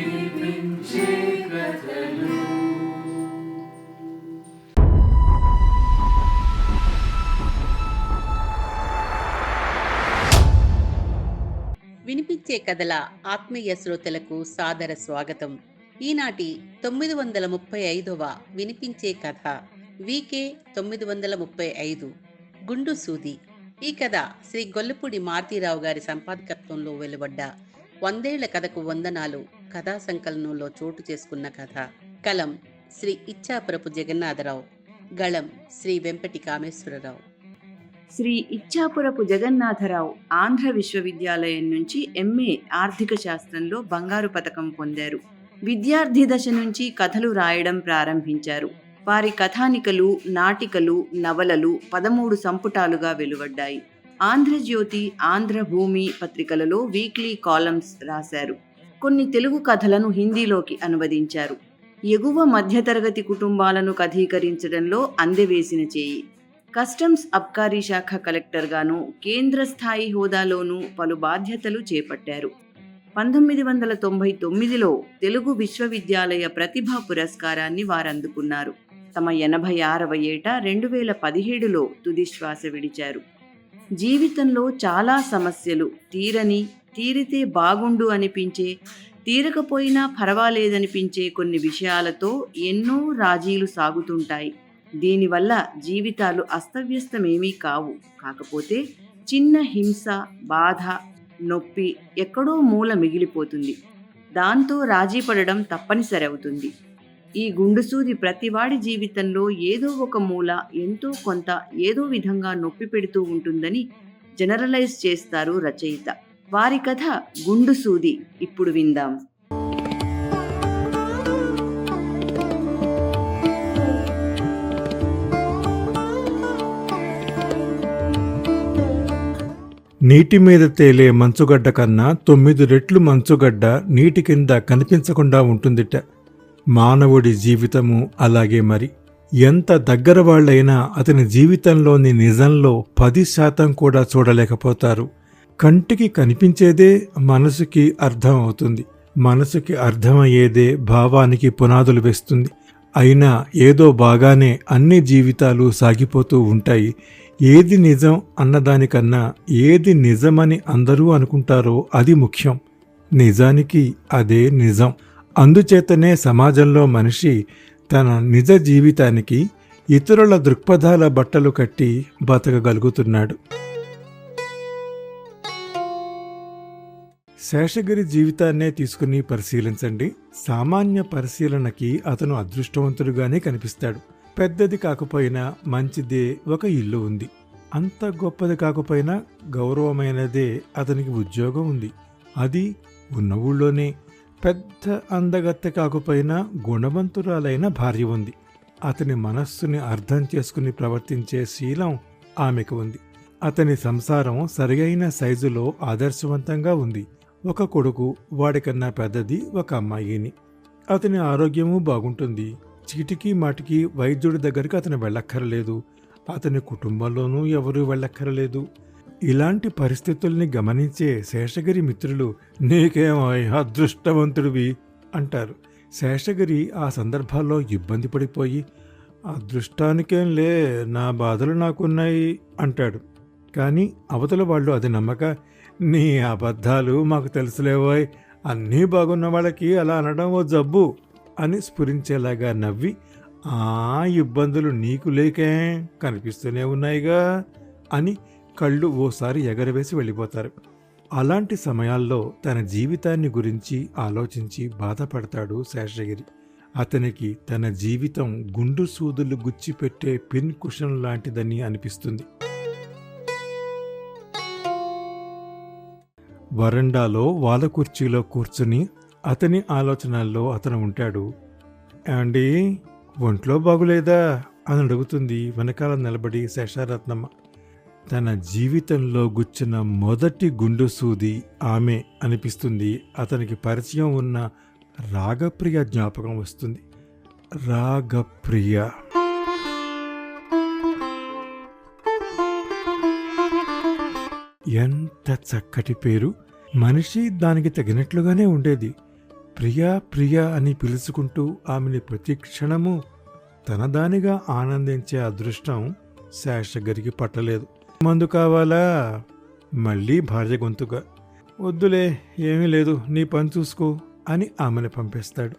వినిపించే కథలు వినిపించే కథల ఆత్మీయ శ్రోతలకు సాదర స్వాగతం. ఈనాటి తొమ్మిది వందల ముప్పై ఐదవ వినిపించే కథ వికే తొమ్మిది వందల ముప్పై ఐదు గుండు సూది. ఈ కథ శ్రీ గొల్లపూడి మారుతీరావు గారి సంపాదకత్వంలో వెలువడ్డ వందేళ్ళ కథకు వందనాలు. కథా సంకలనంలో చోటు చేసుకున్న కథ. కలం శ్రీ ఇచ్చాపురపు జగన్నాథరావు. గళం శ్రీ వెంపటి కామేశ్వరరావు శ్రీ ఇచ్చాపురపు జగన్నాథరావు ఆంధ్ర విశ్వవిద్యాలయం నుంచి ఎంఏ ఆర్థిక శాస్త్రంలో బంగారు పతకం పొందారు. విద్యార్థి దశ నుంచి కథలు రాయడం ప్రారంభించారు. వారి కథానికలు నాటికలు నవలలు పదమూడు సంపుటాలుగా వెలువడ్డాయి. ఆంధ్రజ్యోతి ఆంధ్రభూమి పత్రికలలో వీక్లీ కాలమ్స్ రాశారు. కొన్ని తెలుగు కథలను హిందీలోకి అనువదించారు. ఎగువ మధ్యతరగతి కుటుంబాలను కథీకరించడంలో అందెవేసిన చేయి. కస్టమ్స్ అబ్కారీ శాఖ కలెక్టర్గాను కేంద్ర స్థాయి హోదాలోనూ పలు బాధ్యతలు చేపట్టారు. పంతొమ్మిది వందల తొంభై తొమ్మిదిలో తెలుగు విశ్వవిద్యాలయ ప్రతిభా పురస్కారాన్ని వారందుకున్నారు. తమ ఎనభై ఆరవ ఏట రెండు వేల పదిహేడులో తుదిశ్వాస విడిచారు. జీవితంలో చాలా సమస్యలు. తీరని తీరితే బాగుండు అనిపించే తీరకపోయినా పర్వాలేదనిపించే కొన్ని విషయాలతో ఎన్నో రాజీలు సాగుతుంటాయి. దీనివల్ల జీవితాలు అస్తవ్యస్తమేమీ కావు. కాకపోతే చిన్న హింస బాధ నొప్పి ఎక్కడో మూల మిగిలిపోతుంది. దాంతో రాజీ పడడం తప్పనిసరి అవుతుంది ఈ గుండుసూది ప్రతివాడి జీవితంలో ఏదో ఒక మూల ఎంతో కొంత ఏదో విధంగా నొప్పి పెడుతూ ఉంటుందని జనరలైజ్ చేస్తారు రచయిత. వారి కథ గుండుసూది ఇప్పుడు విందాం. నీటి మీద తేలే మంచుగడ్డ కన్నా తొమ్మిది రెట్లు మంచుగడ్డ నీటి కింద కనిపించకుండా ఉంటుందిట. మానవుడి జీవితము అలాగే మరి. ఎంత దగ్గర వాళ్ళైనా అతని జీవితంలోని నిజంలో పది శాతం కూడా చూడలేకపోతారు. కంటికి కనిపించేదే మనసుకి అర్థం అవుతుంది. మనసుకి అర్థమయ్యేదే భావానికి పునాదులు వేస్తుంది. అయినా ఏదో బాగానే అన్ని జీవితాలు సాగిపోతూ ఉంటాయి. ఏది నిజం అన్నదానికన్నా ఏది నిజమని అందరూ అనుకుంటారో అది ముఖ్యం. నిజానికి అదే నిజం. అందుచేతనే సమాజంలో మనిషి తన నిజ జీవితానికి ఇతరుల దృక్పథాల బట్టలు కట్టి బతకగలుగుతున్నాడు. శేషగిరి జీవితాన్నే తీసుకుని పరిశీలించండి. సామాన్య పరిశీలనకి అతను అదృష్టవంతుడుగానే కనిపిస్తాడు. పెద్దది కాకపోయినా మంచిదే ఒక ఇల్లు ఉంది. అంత గొప్పది కాకపోయినా గౌరవమైనదే అతనికి ఉద్యోగం ఉంది. అది ఉన్న ఊళ్ళోనే పెద్ద అందగత్తె కాకపోయినా గుణవంతురాలైన భార్య ఉంది. అతని మనస్సుని అర్థం చేసుకుని ప్రవర్తించే శీలం ఆమెకు ఉంది. అతని సంసారం సరియైన సైజులో ఆదర్శవంతంగా ఉంది. ఒక కొడుకు వాడికన్నా పెద్దది ఒక అమ్మాయిని. అతని ఆరోగ్యము బాగుంటుంది. చీటికి మాటికి వైద్యుడి దగ్గరికి అతను వెళ్ళక్కర్లేదు. అతని కుటుంబంలోనూ ఎవరూ వెళ్ళక్కర్లేదు. ఇలాంటి పరిస్థితుల్ని గమనించే శేషగిరి మిత్రులు నీకేమో అదృష్టవంతుడివి అంటారు. శేషగిరి ఆ సందర్భాల్లో ఇబ్బంది పడిపోయి అదృష్టానికేం లే నా బాధలు నాకున్నాయి అంటాడు. కానీ అవతల వాళ్ళు అది నమ్మక నీ అబద్ధాలు మాకు తెలుసులేవోయ్ అన్నీ బాగున్న వాళ్ళకి అలా అనడం ఓ జబ్బు అని స్ఫురించేలాగా నవ్వి ఆ ఇబ్బందులు నీకు లేకే కనిపిస్తూనే ఉన్నాయిగా అని కళ్ళు ఓసారి ఎగరవేసి వెళ్ళిపోతారు. అలాంటి సమయాల్లో తన జీవితాన్ని గురించి ఆలోచించి బాధపడతాడు శేషగిరి. అతనికి తన జీవితం గుండు సూదులు గుచ్చిపెట్టే పిన్ కుషన్ లాంటిదని అనిపిస్తుంది. వరండాలో వాల కుర్చీలో కూర్చుని అతని ఆలోచనల్లో అతను ఉంటాడు. ఏమండి ఒంట్లో బాగులేదా? అని అడుగుతుంది వెనకాల నిలబడి శేషారత్నమ్మ. తన జీవితంలో గుచ్చిన మొదటి గుండు సూది ఆమె అనిపిస్తుంది. అతనికి పరిచయం ఉన్న రాగప్రియ జ్ఞాపకం వస్తుంది. రాగప్రియ. ఎంత చక్కటి పేరు. మనిషి దానికి తగినట్లుగానే ఉండేది. ప్రియా ప్రియా అని పిలుచుకుంటూ ఆమెని ప్రతి క్షణము తనదానిగా ఆనందించే అదృష్టం శేషగిరికి పట్టలేదు. మందు కావాలా? మళ్ళీ భార్య గొంతుగా వద్దులే ఏమీ లేదు నీ పని చూసుకో అని ఆమెను పంపిస్తాడు.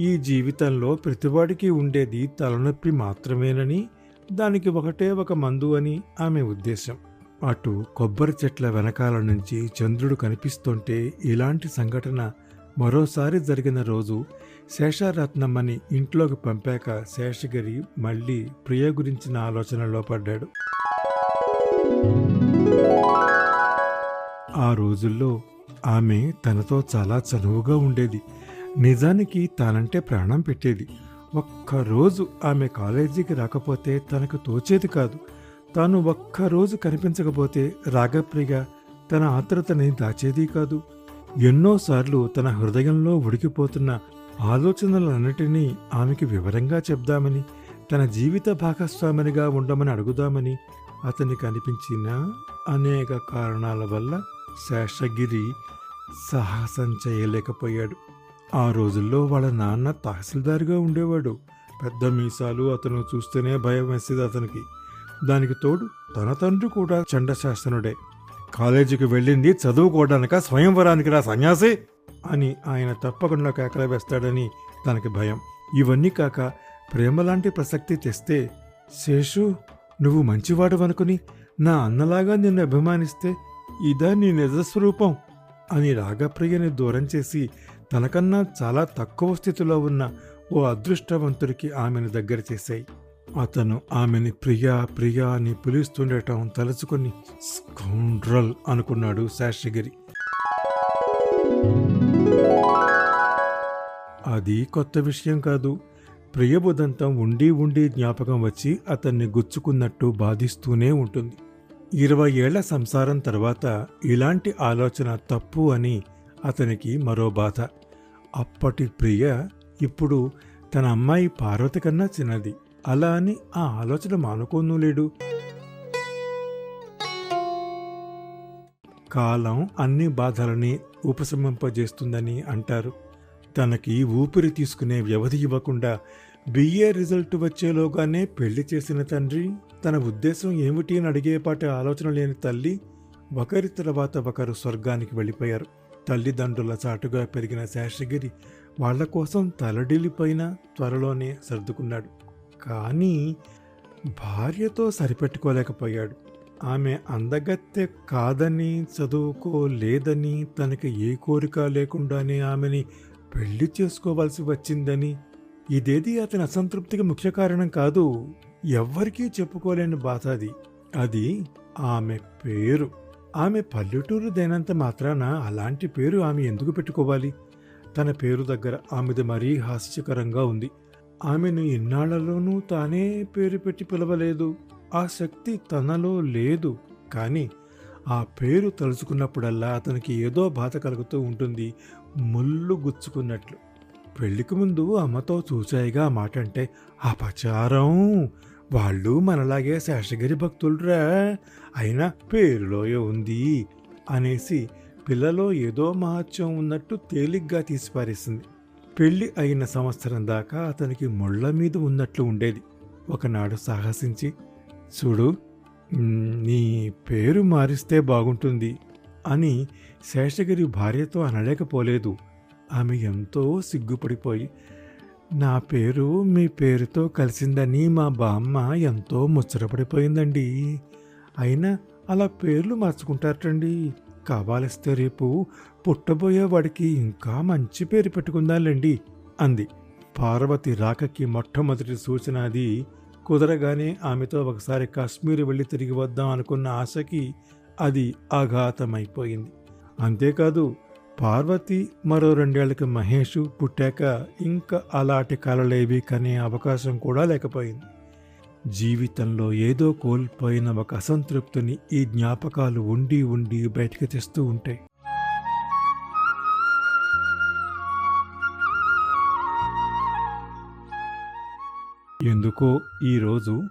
ఈ జీవితంలో ప్రతివాడికి ఉండేది తలనొప్పి మాత్రమేనని దానికి ఒకటే ఒక మందు అని ఆమె ఉద్దేశం. అటు కొబ్బరి చెట్ల వెనకాల నుంచి చంద్రుడు కనిపిస్తుంటే ఇలాంటి సంఘటన మరోసారి జరిగిన రోజు శేషారత్నమ్మని ఇంట్లోకి పంపాక శేషగిరి మళ్ళీ ప్రియ గురించిన ఆలోచనలో పడ్డాడు. ఆ రోజుల్లో ఆమె తనతో చాలా చనువుగా ఉండేది. నిజానికి తానంటే ప్రాణం పెట్టేది. ఒక్కరోజు ఆమె కాలేజీకి రాకపోతే తనకు తోచేది కాదు. తాను ఒక్కరోజు కనిపించకపోతే రాగప్రియ తన ఆత్రతని దాచేది కాదు. ఎన్నోసార్లు తన హృదయంలో ఉడికిపోతున్న ఆలోచనలన్నిటినీ ఆమెకి వివరంగా చెప్దామని తన జీవిత భాగస్వామినిగా ఉండమని అడుగుదామని అతనికి అనిపించిన అనేక కారణాల వల్ల శేషగిరి సాహసం చేయలేకపోయాడు ఆ రోజుల్లో వాళ్ళ నాన్న తహసీల్దార్గా ఉండేవాడు. పెద్ద మీసాలు అతను చూస్తేనే భయం వేసేది అతనికి. దానికి తోడు తన తండ్రి కూడా చండశాసనుడే కాలేజీకి వెళ్ళింది చదువుకోవడానిక స్వయంవరానికి రా సన్యాసి? అని ఆయన తప్పకుండా కేకల వేస్తాడని తనకి భయం. ఇవన్నీ కాక ప్రేమ లాంటి ప్రసక్తి తెస్తే శేషు నువ్వు మంచివాడు అనుకుని నా అన్నలాగా నిన్ను అభిమానిస్తే ఇదా నీ నిజస్వరూపం అని రాగప్రియని దూరం చేసి తనకన్నా చాలా తక్కువ స్థితిలో ఉన్న ఓ అదృష్టవంతుడికి ఆమెను దగ్గర చేశాయి. అతను ఆమెని ప్రియా ప్రియా అని పిలుస్తుండటం తలుచుకుని స్కౌండ్రల్ అనుకున్నాడు శాస్త్రిగిరి. అది కొత్త విషయం కాదు. ప్రియబుదంతం ఉండి ఉండి జ్ఞాపకం వచ్చి అతన్ని గుచ్చుకున్నట్టు బాధిస్తూనే ఉంటుంది. ఇరవై ఏళ్ళ సంసారం తర్వాత ఇలాంటి ఆలోచన తప్పు అని అతనికి మరో బాధ. అప్పటి ప్రియ ఇప్పుడు తన అమ్మాయి పార్వతి కన్నా చిన్నది. అలా అని ఆ ఆలోచన మానుకోను లేడు. కాలం అన్ని బాధలని ఉపశమింపజేస్తుందని అంటారు. తనకి ఊపిరి తీసుకునే వ్యవధి ఇవ్వకుండా బిఏ రిజల్ట్ వచ్చేలోగానే పెళ్ళి చేసిన తండ్రి. తన ఉద్దేశం ఏమిటి అని అడిగేపాటి ఆలోచన లేని తల్లి ఒకరి తర్వాత ఒకరు స్వర్గానికి వెళ్ళిపోయారు. తల్లిదండ్రుల చాటుగా పెరిగిన శేషగిరి వాళ్ళ కోసం తలడిల్లిపోయిన త్వరలోనే సర్దుకున్నాడు. కానీ భార్యతో సరిపెట్టుకోలేకపోయాడు. ఆమె అందగత్తె కాదని చదువుకోలేదని తనకి ఏ కోరిక లేకుండానే ఆమెని పెళ్ళి చేసుకోవాల్సి వచ్చిందని. ఇదేది అతని అసంతృప్తికి ముఖ్య కారణం కాదు. ఎవ్వరికీ చెప్పుకోలేని బాధ అది. అది ఆమె పేరు. ఆమె పల్లెటూరు దైనంత మాత్రాన అలాంటి పేరు ఆమె ఎందుకు పెట్టుకోవాలి? తన పేరు దగ్గర ఆమెది మరీ హాస్యకరంగా ఉంది. ఆమెను ఇన్నాళ్ళలోనూ తానే పేరు పెట్టి పిలవలేదు. ఆ శక్తి తనలో లేదు. కానీ ఆ పేరు తలుచుకున్నప్పుడల్లా అతనికి ఏదో బాధ కలుగుతూ ఉంటుంది. ముళ్ళు గుచ్చుకున్నట్లు. పెళ్ళికి ముందు అమ్మతో చూచాయిగా మాట అంటే అపచారం. వాళ్ళు మనలాగే శేషగిరి భక్తులురా. అయినా పేరులోయే ఉంది అనేసి పిల్లలో ఏదో మహత్యం ఉన్నట్టు తేలిగ్గా తీసిపారేసింది పెళ్ళి అయిన సంవత్సరం దాకా అతనికి ముళ్ళ మీద ఉన్నట్లు ఉండేది. ఒకనాడు సాహసించి చూడు నీ పేరు మారిస్తే బాగుంటుంది అని శేషగిరి భార్యతో అనలేకపోలేదు. ఆమె ఎంతో సిగ్గుపడిపోయి నా పేరు మీ పేరుతో కలిసిందని మా బామ్మ ఎంతో ముచ్చటపడిపోయిందండి. అయినా అలా పేర్లు మార్చుకుంటారటండి. కావాలిస్తే రేపు పుట్టబోయే వాడికి ఇంకా మంచి పేరు పెట్టుకుందాలండి అంది. పార్వతి రాకకి మొట్టమొదటి సూచన అది. కుదరగానే ఆమెతో ఒకసారి కాశ్మీర్ వెళ్ళి తిరిగి వద్దాం అనుకున్న ఆశకి అది అఘాతమైపోయింది అంతేకాదు పార్వతి మరో రెండేళ్ళకి మహేష్ పుట్టాక ఇంకా అలాంటి కలలేవి కనే అవకాశం కూడా లేకపోయింది. జీవితంలో ఏదో కోల్పోయిన ఒక అసంతృప్తిని ఈ జ్ఞాపకాలు ఉండి ఉండి బయటకు తెస్తూ ఉంటాయి. ఎందుకో ఈరోజు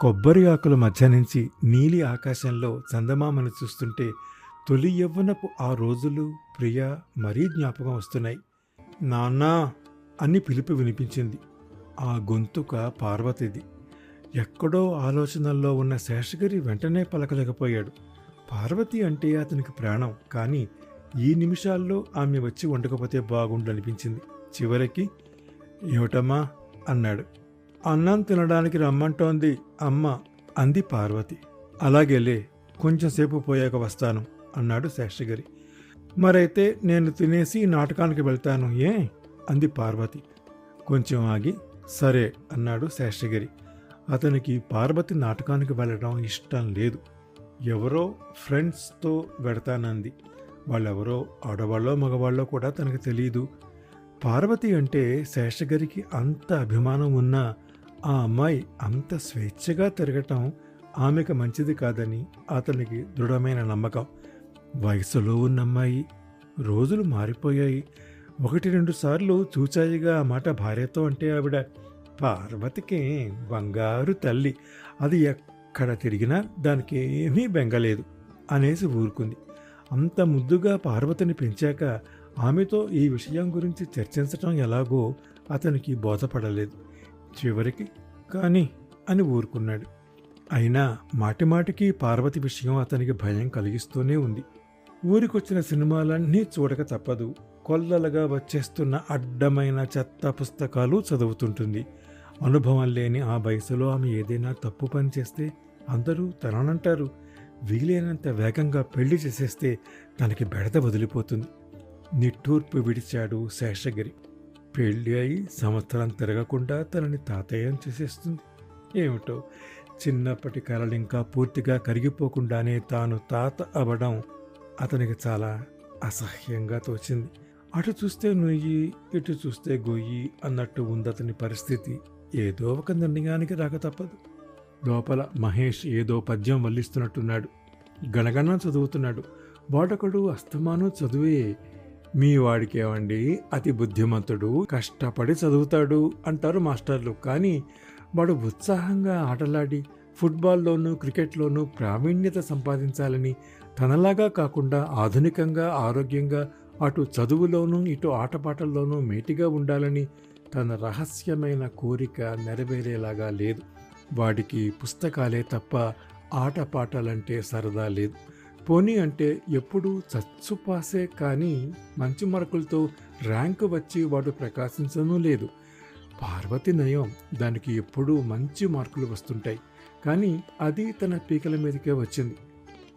కొబ్బరి ఆకుల మధ్య నుంచి నీలి ఆకాశంలో చందమామను చూస్తుంటే తొలి యవ్వనపు ఆ రోజులు ప్రియ మరీ జ్ఞాపకం వస్తున్నాయి. నాన్నా అని పిలుపు వినిపించింది. ఆ గొంతుక పార్వతిది. ఎక్కడో ఆలోచనల్లో ఉన్న శేషగిరి వెంటనే పలకలేకపోయాడు. పార్వతి అంటే అతనికి ప్రాణం కానీ ఈ నిమిషాల్లో ఆమె వచ్చి వండకపోతే బాగుండు అనిపించింది చివరికి ఏమిటమ్మా అన్నాడు. అన్నం తినడానికి రమ్మంటోంది అమ్మ అంది పార్వతి. అలాగేలే కొంచెంసేపు పోయాక వస్తాను. అన్నాడు శేషగిరి మరైతే నేను తినేసి నాటకానికి వెళ్తాను ఏ? అంది పార్వతి. కొంచెం ఆగి సరే అన్నాడు శేషగిరి అతనికి పార్వతి నాటకానికి వెళ్ళడం ఇష్టం లేదు. ఎవరో ఫ్రెండ్స్తో వెడతానంది వాళ్ళెవరో ఆడవాళ్ళో మగవాళ్ళో కూడా తనకు తెలియదు పార్వతి అంటే శేషగిరికి అంత అభిమానం ఉన్నా ఆ అమ్మాయి అంత స్వేచ్ఛగా తిరగటం ఆమెకు మంచిది కాదని అతనికి దృఢమైన నమ్మకం. వయసులో ఉన్న అమ్మాయి రోజులు మారిపోయాయి. ఒకటి రెండు సార్లు చూచాయిగా ఆ మాట భార్యతో అంటే ఆవిడ పార్వతికి బంగారు తల్లి. అది ఎక్కడ తిరిగినా దానికి ఏమీ బెంగలేదు అనేసి ఊరుకుంది. అంత ముద్దుగా పార్వతిని పెంచాక ఆమెతో ఈ విషయం గురించి చర్చించటం ఎలాగో అతనికి బోధపడలేదు. చివరికి కానీ అని ఊరుకున్నాడు. అయినా మాటిమాటికి పార్వతి విషయం అతనికి భయం కలిగిస్తూనే ఉంది. ఊరికొచ్చిన సినిమాలన్నీ చూడక తప్పదు. కొల్లలుగా వచ్చేస్తున్న అడ్డమైన చెత్త పుస్తకాలు చదువుతుంటుంది. అనుభవం లేని ఆ వయసులో ఆమె ఏదైనా తప్పు పని చేస్తే అందరూ తననంటారు. వీలైనంత వేగంగా పెళ్ళి చేసేస్తే తనకి బెడద వదిలిపోతుంది. నిట్టూర్పు విడిచాడు శేషగిరి. పెళ్ళి అయి సంవత్సరం తిరగకుండా తనని తాతయ్యం చేసేస్తుంది. ఏమిటో? చిన్నప్పటి కలలు ఇంకా పూర్తిగా కరిగిపోకుండానే తాను తాత అవ్వడం అతనికి చాలా అసహ్యంగా తోచింది. అటు చూస్తే నుయ్యి ఇటు చూస్తే గొయ్యి అన్నట్టు ఉంది అతని పరిస్థితి. ఏదో ఒక నిర్ణయానికి రాక తప్పదు. లోపల మహేష్ ఏదో పద్యం వల్లిస్తున్నట్టున్నాడు. గణగణ చదువుతున్నాడు. వాడొకడు అస్తమానం చదువే. మీ వాడికేమండి? అతి బుద్ధిమంతుడు కష్టపడి చదువుతాడు అంటారు మాస్టర్లు. కానీ వాడు ఉత్సాహంగా ఆటలాడి ఫుట్బాల్లోనూ క్రికెట్లోనూ ప్రావీణ్యత సంపాదించాలని తనలాగా కాకుండా ఆధునికంగా ఆరోగ్యంగా అటు చదువులోనూ ఇటు ఆటపాటల్లోనూ మేటిగా ఉండాలని తన రహస్యమైన కోరిక నెరవేరేలాగా లేదు. వాడికి పుస్తకాలే తప్ప ఆటపాటలంటే సరదా లేదు. పోనీ అంటే ఎప్పుడూ చచ్చుపాసే కానీ మంచి మార్కులతో ర్యాంకు వచ్చి వాడు ప్రకాశించనూ లేదు. పార్వతి నయం దానికి ఎప్పుడూ మంచి మార్కులు వస్తుంటాయి. కానీ అది తన పీకల మీదకే వచ్చింది.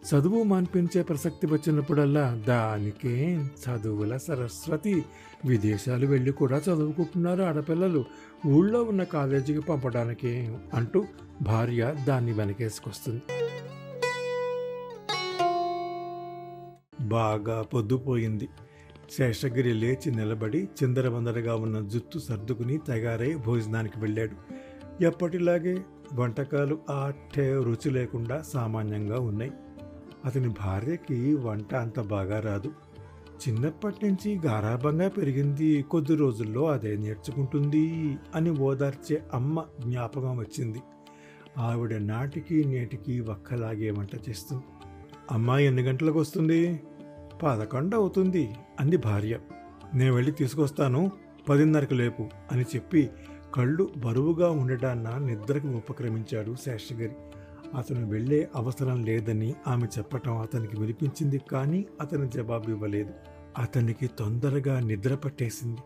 చదువు మాన్పించే ప్రసక్తి వచ్చినప్పుడల్లా దానికే చదువుల సరస్వతి. విదేశాలు వెళ్ళి కూడా చదువుకుంటున్నారు ఆడపిల్లలు. ఊళ్ళో ఉన్న కాలేజీకి పంపడానికే అంటూ భార్య దాన్ని వెనకేసుకొస్తుంది. బాగా పొద్దుపోయింది. శేషగిరి లేచి నిలబడి చిందరవందరగా ఉన్న జుత్తు సర్దుకుని తయారై భోజనానికి వెళ్ళాడు. ఎప్పటిలాగే వంటకాలు ఆటే రుచి లేకుండా సామాన్యంగా ఉన్నాయి. అతని భార్యకి వంట అంత బాగా రాదు. చిన్నప్పటి నుంచి గారాభంగా పెరిగింది. కొద్ది రోజుల్లో అదే నేర్చుకుంటుంది అని ఓదార్చే అమ్మ జ్ఞాపకం వచ్చింది. ఆవిడ నాటికి నేటికి ఒక్కలాగే వంట చేస్తుంది. అమ్మాయి ఎన్ని గంటలకు వస్తుంది? పదకొండు అవుతుంది అంది భార్య. నేను వెళ్ళి తీసుకొస్తాను పదిన్నరకు లేపు అని చెప్పి కళ్ళు బరువుగా ఉండడాన్న నిద్రకు ఉపక్రమించాడు శేషగిరి. అతను వెళ్ళే అవసరం లేదని ఆమె చెప్పటం అతనికి వినిపించింది కానీ అతను జవాబు ఇవ్వలేదు అతనికి తొందరగా నిద్ర పట్టేసింది.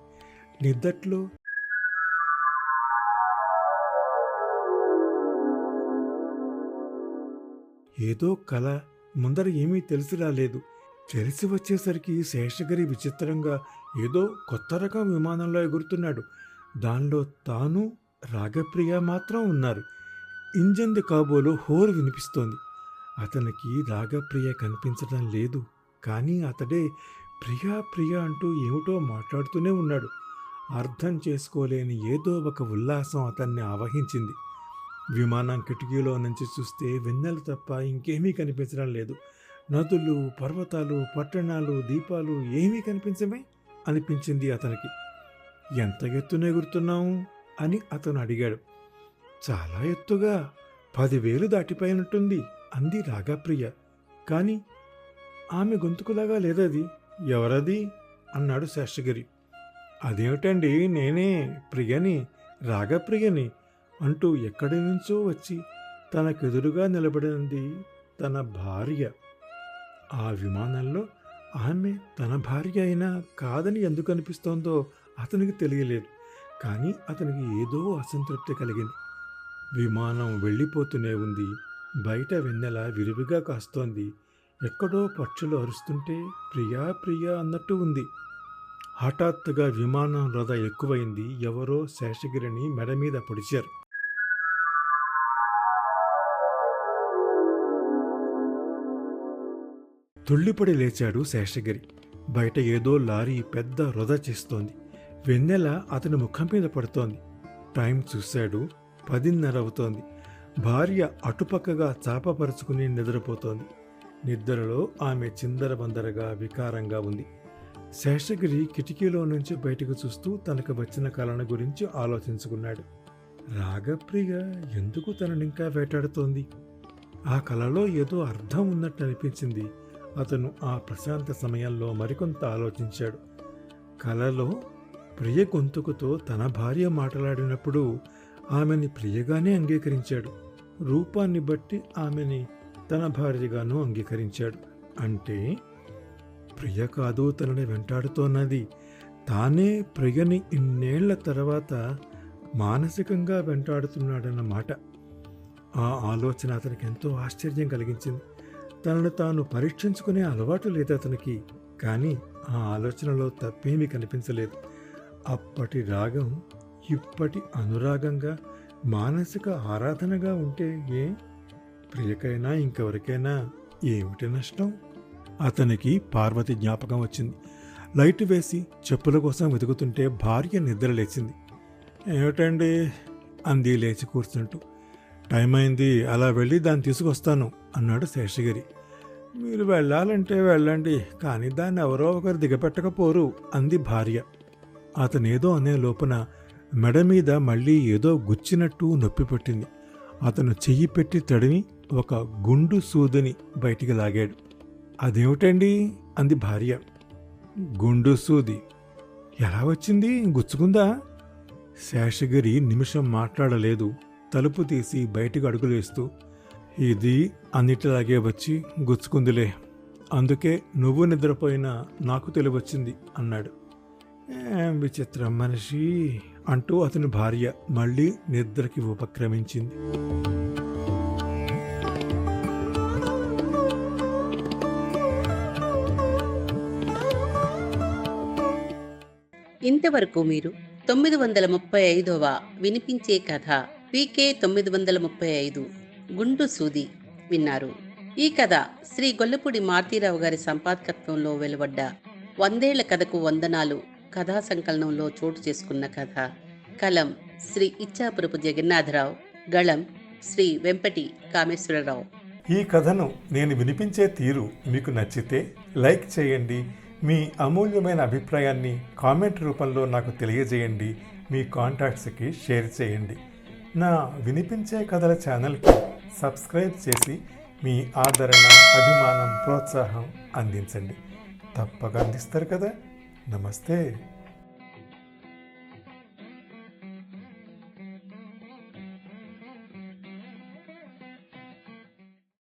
నిద్దట్లో ఏదో కల ముందర ఏమీ తెలిసి రాలేదు. తెలిసి వచ్చేసరికి శేషగిరి విచిత్రంగా ఏదో కొత్త రకం విమానంలో ఎగురుతున్నాడు. దానిలో తాను రాగప్రియ మాత్రం ఉన్నారు. ఇంజన్ది కాబోలు హోరు వినిపిస్తోంది. అతనికి రాగప్రియ కనిపించడం లేదు. కానీ అతడే ప్రియా ప్రియా అంటూ ఏమిటో మాట్లాడుతూనే ఉన్నాడు. అర్థం చేసుకోలేని ఏదో ఒక ఉల్లాసం అతన్ని ఆవహించింది. విమానం కిటికీలో నుంచి చూస్తే వెన్నెలు తప్ప ఇంకేమీ కనిపించడం లేదు. నదులు పర్వతాలు పట్టణాలు దీపాలు ఏమీ కనిపించమే అనిపించింది అతనికి. ఎంత ఎత్తున ఎగురుతున్నావు? అని అతను అడిగాడు. చాలా ఎత్తుగా పదివేలు దాటిపోయినట్టుంది అంది రాగాప్రియ. కానీ ఆమె గొంతుకులాగా లేదది. ఎవరది? అన్నాడు శేషగిరి అదేమిటండి నేనే ప్రియని రాగప్రియని అంటూ ఎక్కడి నుంచో వచ్చి తనకెదురుగా నిలబడినది తన భార్య. ఆ విమానంలో ఆమె తన భార్య అయినా కాదని ఎందుకు అనిపిస్తోందో అతనికి తెలియలేదు. కానీ అతనికి ఏదో అసంతృప్తి కలిగింది. విమానం వెళ్ళిపోతూనే ఉంది. బయట వెన్నెల విరివిగా కాస్తోంది. ఎక్కడో పక్షులు అరుస్తుంటే ప్రియా ప్రియా అన్నట్టు ఉంది. హఠాత్తుగా విమానం రథ ఎక్కువైంది. ఎవరో శేషగిరిని మెడ మీద పొడిచారు. తుళ్ళిపడి లేచాడు శేషగిరి. బయట ఏదో లారీ పెద్ద రొద చేస్తోంది. వెన్నెల అతని ముఖం మీద పడుతోంది. టైం చూశాడు పదిన్నర అవుతోంది భార్య అటుపక్కగా చాపపరుచుకుని నిద్రపోతోంది. నిద్రలో ఆమె చిందరబందరగా వికారంగా ఉంది. శేషగిరి కిటికీలో నుంచి బయటకు చూస్తూ తనకు వచ్చిన కళను గురించి ఆలోచించుకున్నాడు. రాగప్రియ ఎందుకు తననింకా వేటాడుతోంది? ఆ కళలో ఏదో అర్థం ఉన్నట్టు అనిపించింది. అతను ఆ ప్రశాంత సమయంలో మరికొంత ఆలోచించాడు. కలలో ప్రియ గొంతుకుతో తన భార్య మాట్లాడినప్పుడు ఆమెని ప్రియగానే అంగీకరించాడు. రూపాన్ని బట్టి ఆమెని తన భార్యగాను అంగీకరించాడు. అంటే ప్రియ కాదు తనని వెంటాడుతోన్నది. తానే ప్రియని ఇన్నేళ్ళ తర్వాత మానసికంగా వెంటాడుతున్నాడన్నమాట ఆ ఆలోచన అతనికి ఎంతో ఆశ్చర్యం కలిగించింది. తనను తాను పరీక్షించుకునే అలవాటు లేదు అతనికి. కానీ ఆ ఆలోచనలో తప్పేమీ కనిపించలేదు. అప్పటి రాగం ఇప్పటి అనురాగంగా మానసిక ఆరాధనగా ఉంటే ఏ? ప్రియకైనా ఇంకెవరికైనా ఏమిటి నష్టం? అతనికి పార్వతి జ్ఞాపకం వచ్చింది. లైట్ వేసి చెప్పుల కోసం వెతుకుతుంటే భార్య నిద్ర లేచింది. ఏమిటండి? అంది లేచి కూర్చుంటూ. టైం అయింది అలా వెళ్ళి దాన్ని తీసుకొస్తాను అన్నాడు శేషగిరి. మీరు వెళ్ళాలంటే వెళ్ళండి కానీ దాన్ని ఎవరో ఒకరు దిగపెట్టకపోరు అంది భార్య. అతనేదో అనే లోపున మెడ మీద మళ్ళీ ఏదో గుచ్చినట్టు నొప్పి పెట్టింది. అతను చెయ్యి పెట్టి తడిని ఒక గుండు సూదిని బయటికి లాగాడు. అదేమిటండి? అంది భార్య. గుండు సూది. ఎలా వచ్చింది? గుచ్చుకుందా? శేషగిరి నిమిషం మాట్లాడలేదు. తలుపు తీసి బయటకు అడుగులేస్తూ ఇది అన్నిటిలాగే వచ్చి గుచ్చుకుందిలే. అందుకే నువ్వు నిద్రపోయినా నాకు తెలివచ్చింది అన్నాడు. విచిత్రం మనిషి అంటూ అతని భార్య మళ్ళీ నిద్రకి ఉపక్రమించింది. ఇంతవరకు మీరు తొమ్మిది వందల ముప్పై ఐదవ వినిపించే కథ పీకే తొమ్మిది వందల ముప్పై ఐదు గుండు సూది విన్నారు. ఈ కథ శ్రీ గొల్లపూడి మారుతీరావు గారి సంపాదకత్వంలో వెలువడ్డ వందేళ్ళ కథకు వందనాలు కథా సంకలనంలో చోటు చేసుకున్న కథ. కలం శ్రీ ఇచ్చాపురపు జగన్నాథరావు. గళం శ్రీ వెంపటి కామేశ్వరరావు. ఈ కథను నేను వినిపించే తీరు మీకు నచ్చితే లైక్ చేయండి. మీ అమూల్యమైన అభిప్రాయాన్ని కామెంట్ రూపంలో నాకు తెలియజేయండి. మీ కాంటాక్ట్స్కి షేర్ చేయండి. నా వినిపించే కథల ఛానల్కి సబ్స్క్రైబ్ చేసి మీ ఆదరణ అభిమానం ప్రోత్సాహం అందించండి. తప్పక అందిస్తారు కదా? Namastê!